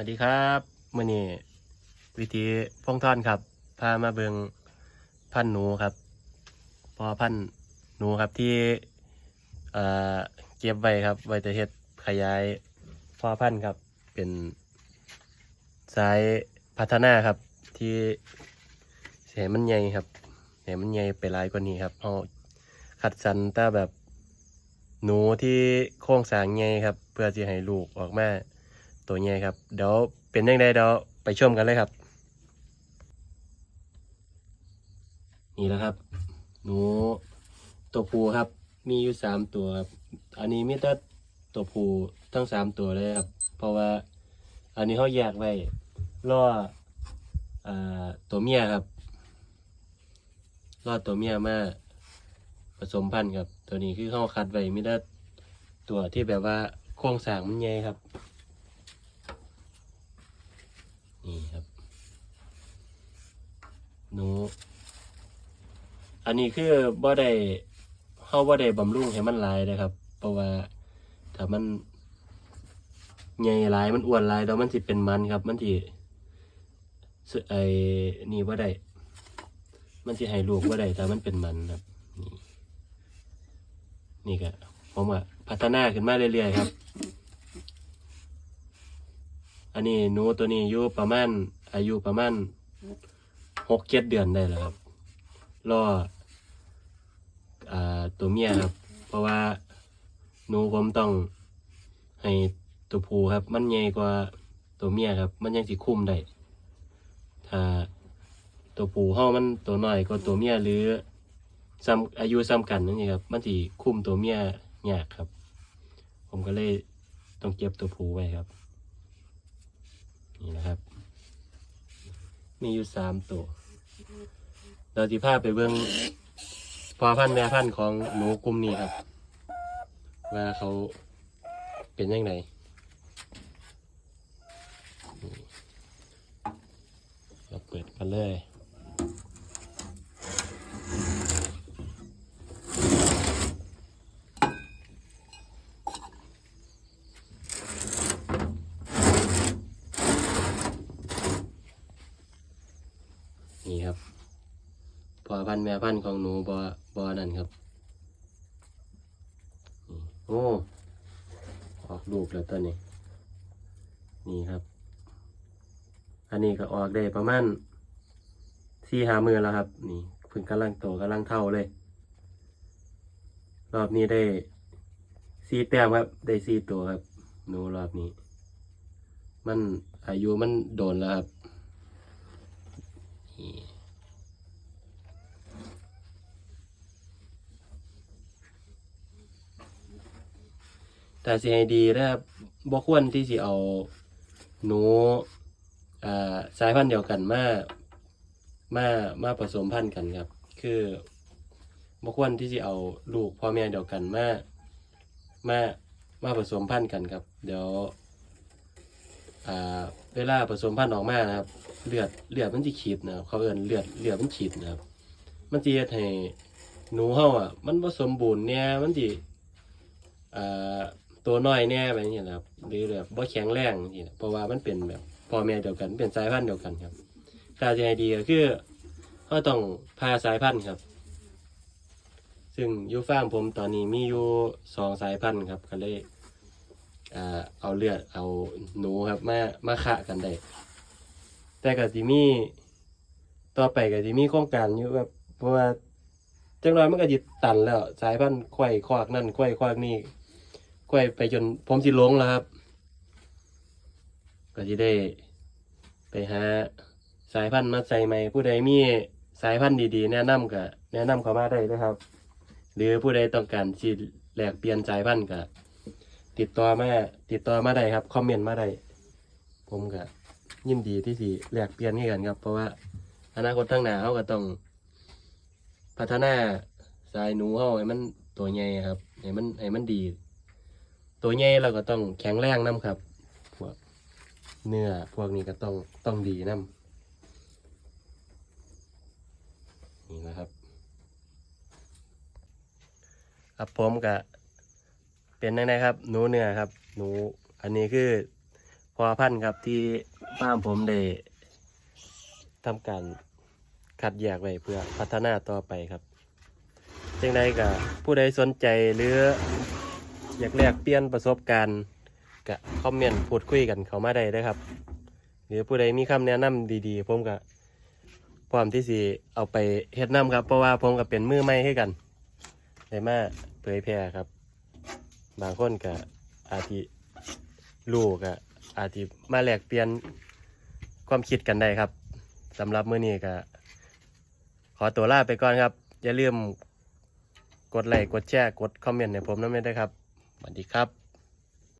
วัสดีครับมื่อนี้วิธีพองท่อนครับ พามาเบิงพันหนูครับ พอพันหนูครับที่เอ่อเก็บไว้ครับ ไว้จะเฮ็ดขยายพอพันครับ เป็นสายพัฒนาครับ ที่เสียมันใหญ่ครับเสียมันใหญ่ไปหลายกว่านี้ครับเราคัดสรรแต่แบบหนูที่โครงสางใหญ่ครับ เพื่อที่ให้ลูกออกมา ตัวใหญ่ครับ เดี๋ยวเป็นยังไงเดี๋ยวไปชมกันเลยครับ นี่แล้วครับ หนูตัวผู้ครับ มีอยู่สามตัวครับ อันนี้มีแต่ตัวผู้ทั้งสามตัวเลยครับ เพราะว่า อันนี้เขาแยกไว้ล่ออตัวเมียครับล่อตัวเมียมาผสมพันธุ์ครับ ตัวนี้คือเขาคัดไว้มีแต่ตัวที่แบบว่าโครงสร้างมันใหญ่ครับ นี่ครับ หนู อันนี้คือบ่ได้เฮาบ่ได้บำรุงให้มันหลายนะครับ เพราะว่าถ้ามันใหญ่หลายมันอ้วนหลายแล้วมันสิเป็นมันครับ มันสิสไอ้นี่บ่ได้มันสิให้ลูกบ่ได้ถ้ามันเป็นมันครับ นี่นี่ก็ผมก็พัฒนาขึ้นมาเรื่อยๆครับ อันนี้หนูตัวนี้อยู่ประมาณอายุประมาณ หกเจ็ดเดือนได้แล้วครับรออ่าตัวเมียครับ เพราะว่าหนูผมต้องให้ตัวผู้ครับ มันใหญ่กว่าตัวเมียครับ มันยังสิคุ้มได้ถ้าตัวผู้เฮามันตัวน้อยกว่าตัวเมียหรือซ้ำอายุซ้ำกันนั่นเองครับ มันสิคุ้มตัวเมียยากครับ ผมก็เลยต้องเก็บตัวผู้ไว้ครับ นี่นะครับ มีอยู่สามตัว เราจะพาไปเบิ่งพอพันแม่พันของหนูกลุ่มนี้ครับ ว่าเขาเป็นยังไงเราเปิดกันเลย นี่ ครับพอพันแม่พันของหนูบอบอนั่นครับโอ้ออกลูกแล้วตัวนี้ นี่ครับ อันนี้ก็ออกได้ประมาณสี่หามือแล้วครับ นี่เพิ่งกำลังโตกำลังเท่าเลย รอบนี้ได้สี่แต้มครับ ได้สี่ตัวครับหนูรอบนี้ มันอายุมันโดนแล้วครับ แต่สิให้ดีนะครับบ่ควรที่สิเอาหนูอ่าสายพันธุ์เดียวกันมามามาผสมพันธุ์กันครับ คือบ่ควรที่สิเอาลูกพ่อแม่เดียวกันมามามาผสมพันธุ์กันครับ เดี๋ยวเวลาผสมพันธุ์ออกมานะครับ เลือดเลือดมันจะขีดนะครับเขาเอิ้นเลือดเลือดมันขีดนะครับ มันจะเฮ็ดให้หนูเฮาอะ มันบ่สมบูรณ์เนี่ยมันสิอ่า ตัวน้อยแน่แบบนี้นะครับ หรือแบบบ่แข็งแรงนี่นะเพราะว่ามันเป็นแบบพ่อแม่เดียวกัน เป็นสายพันธุ์เดียวกันครับถ้าจะให้ดีก็คือเราต้องพาสายพันธุ์ครับ ซึ่งยูฟาร์มผมตอนนี้มีอยู่สองสายพันธุ์ครับก็เลยเอาเลือดเอาหนูครับมามาขะกันได้แต่ก็สิมีต่อไปก็สิมีโครงการอยู่แบบเพราะว่าจังน้อยมันก็สิตันแล้ว สายพันธุ์ไข่ควากนั่นไข่ควากนี่ ไข่ไปจนผมสิหลงแล้วครับ ก็สิได้ไปหาสายพันธุ์มาใส่ใหม่ผู้ใดมีสายพันธุ์ดีๆ แนะนำก็แนะนำเขามาได้นะครับ หรือผู้ใดต้องการสิแลกเปลี่ยนสายพันธุ์ก็ติดต่อมาติดต่อมาได้ครับคอมเมนต์มาได้ผมก็ยินดีที่สิแลกเปลี่ยนให้กันครับ เพราะว่าอนาคตข้างหน้าเขาก็ต้อง พัฒนาสายหนูเขาให้มันตัวใหญ่ครับให้มันให้มันดี ตัวใหญ่เราก็ต้องแข็งแรงน้ำครับ พวกเนื้อพวกนี้ก็ต้องต้องดีน้ำนี่นะครับครับผมก็เป็นยังไงครับ หนูเนื้อครับ หนูอันนี้คือพอพันธุ์ครับที่ฟาร์มผมได้ทำการคัดแยกไว้เพื่อพัฒนาต่อไปครับจังใดก็ผู้ใดสนใจหรือ อยากแลกเปลี่ยนประสบการณ์ก็คอมเมนต์พูดคุยกันเข้ามาได้เด้อครับหรือผู้ใดมีคำแนะนำดีๆ ผมก็พร้อมที่สิเอาไปเฮ็ดนํครับ เพราะว่าผมก็เป็นมือใหม่ให้กันได้มาเผยแพร่ครับ บางคนก็อาจจะรู้ก็อาจจะมาแลกเปลี่ยนความคิดกันได้ครับสำหรับมื้อนี้ก็ขอตัวลาไปก่อนครับ อย่าลืมกดไลค์กดแชร์กดคอมเมนต์ให้ผมนะไม่ได้ครับ สวัสดีครับ